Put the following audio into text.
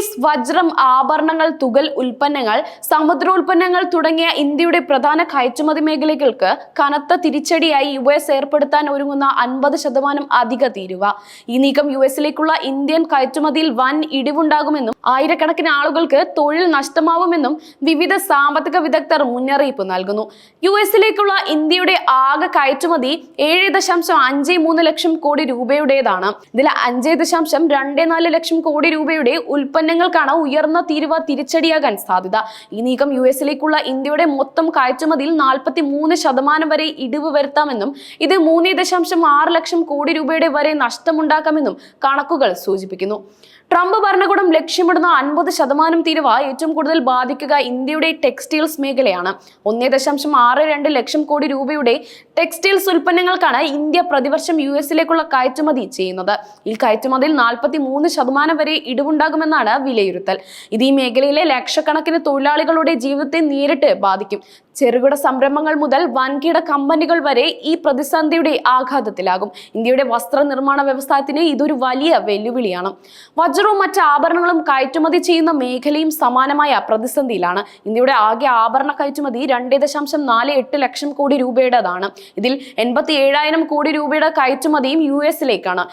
Textiles വജ്രം ആഭരണങ്ങൾ തുകൽ ഉൽപ്പന്നങ്ങൾ സമുദ്രോൽപ്പന്നങ്ങൾ തുടങ്ങിയ ഇന്ത്യയുടെ പ്രധാന കയറ്റുമതി മേഖലകൾക്ക് കനത്ത തിരിച്ചടിയായി യു എസ് ഏർപ്പെടുത്താൻ ഒരുങ്ങുന്ന അൻപത് ശതമാനം അധിക തീരുവ. ഈ നീക്കം യു എസിലേക്കുള്ള ഇന്ത്യൻ കയറ്റുമതിയിൽ വൻ ഇടിവുണ്ടാകുമെന്നും ആയിരക്കണക്കിന് ആളുകൾക്ക് തൊഴിൽ നഷ്ടമാവുമെന്നും വിവിധ സാമ്പത്തിക വിദഗ്ധർ മുന്നറിയിപ്പ് നൽകുന്നു. യു എസിലേക്കുള്ള ഇന്ത്യയുടെ ആകെ കയറ്റുമതി ഏഴ് ദശാംശം അഞ്ച് മൂന്ന് ലക്ഷം കോടി രൂപയുടേതാണ്. ഇതിൽ അഞ്ച് ദശാംശം രണ്ട് നാല് ലക്ഷം കോടി രൂപയുടെ ഉൽപ്പന്നങ്ങൾക്കാണ് ഉയർന്ന തീരുവ തിരിച്ചടിയാകാൻ സാധ്യത. ഈ നീക്കം യു എസിലേക്കുള്ള ഇന്ത്യയുടെ മൊത്തം കയറ്റുമതിയിൽ നാൽപ്പത്തി മൂന്ന് ശതമാനം വരെ ഇടിവ് വരുത്താമെന്നും ഇത് മൂന്ന് ദശാംശം ആറ് ലക്ഷം കോടി രൂപയുടെ വരെ നഷ്ടമുണ്ടാക്കാമെന്നും കണക്കുകൾ സൂചിപ്പിക്കുന്നു. ട്രംപ് ഭരണകൂടം ലക്ഷ്യമിടുന്ന അൻപത് ശതമാനം തീരുവ ഏറ്റവും കൂടുതൽ ബാധിക്കുക ഇന്ത്യയുടെ ടെക്സ്റ്റൈൽസ് മേഖലയാണ്. ഒന്നേ ദശാംശം ആറ് രണ്ട് ലക്ഷം കോടി രൂപയുടെ ടെക്സ്റ്റൈൽസ് ഉൽപ്പന്നങ്ങൾക്കാണ് ഇന്ത്യ പ്രതിവർഷം യു എസിലേക്കുള്ള കയറ്റുമതി ചെയ്യുന്നത്. ഈ കയറ്റുമതിയിൽ നാൽപ്പത്തി മൂന്ന് ശതമാനം വരെ ഇടിവുണ്ടാകുമെന്നാണ് വിലയിരുത്തൽ. ഇത് ഈ മേഖലയിലെ ലക്ഷക്കണക്കിന് തൊഴിലാളികളുടെ ജീവിതത്തെ നേരിട്ട് ബാധിക്കും. ചെറുകിട സംരംഭങ്ങൾ മുതൽ വൻകിട കമ്പനികൾ വരെ ഈ പ്രതിസന്ധിയുടെ ആഘാതത്തിലാകും. ഇന്ത്യയുടെ വസ്ത്ര നിർമ്മാണ വ്യവസായത്തിന് ഇതൊരു വലിയ വെല്ലുവിളിയാണ്. വജ്രവും മറ്റ് ആഭരണങ്ങളും കയറ്റുമതി ചെയ്യുന്ന മേഖലയും സമാനമായ പ്രതിസന്ധിയിലാണ്. ഇന്ത്യയുടെ ആകെ ആഭരണ കയറ്റുമതി രണ്ടേ ദശാംശം നാല് എട്ട് ലക്ഷം കോടി രൂപയുടേതാണ്. ഇതിൽ എൺപത്തി ഏഴായിരം കോടി രൂപയുടെ കയറ്റുമതിയും യു എസിലേക്കാണ്.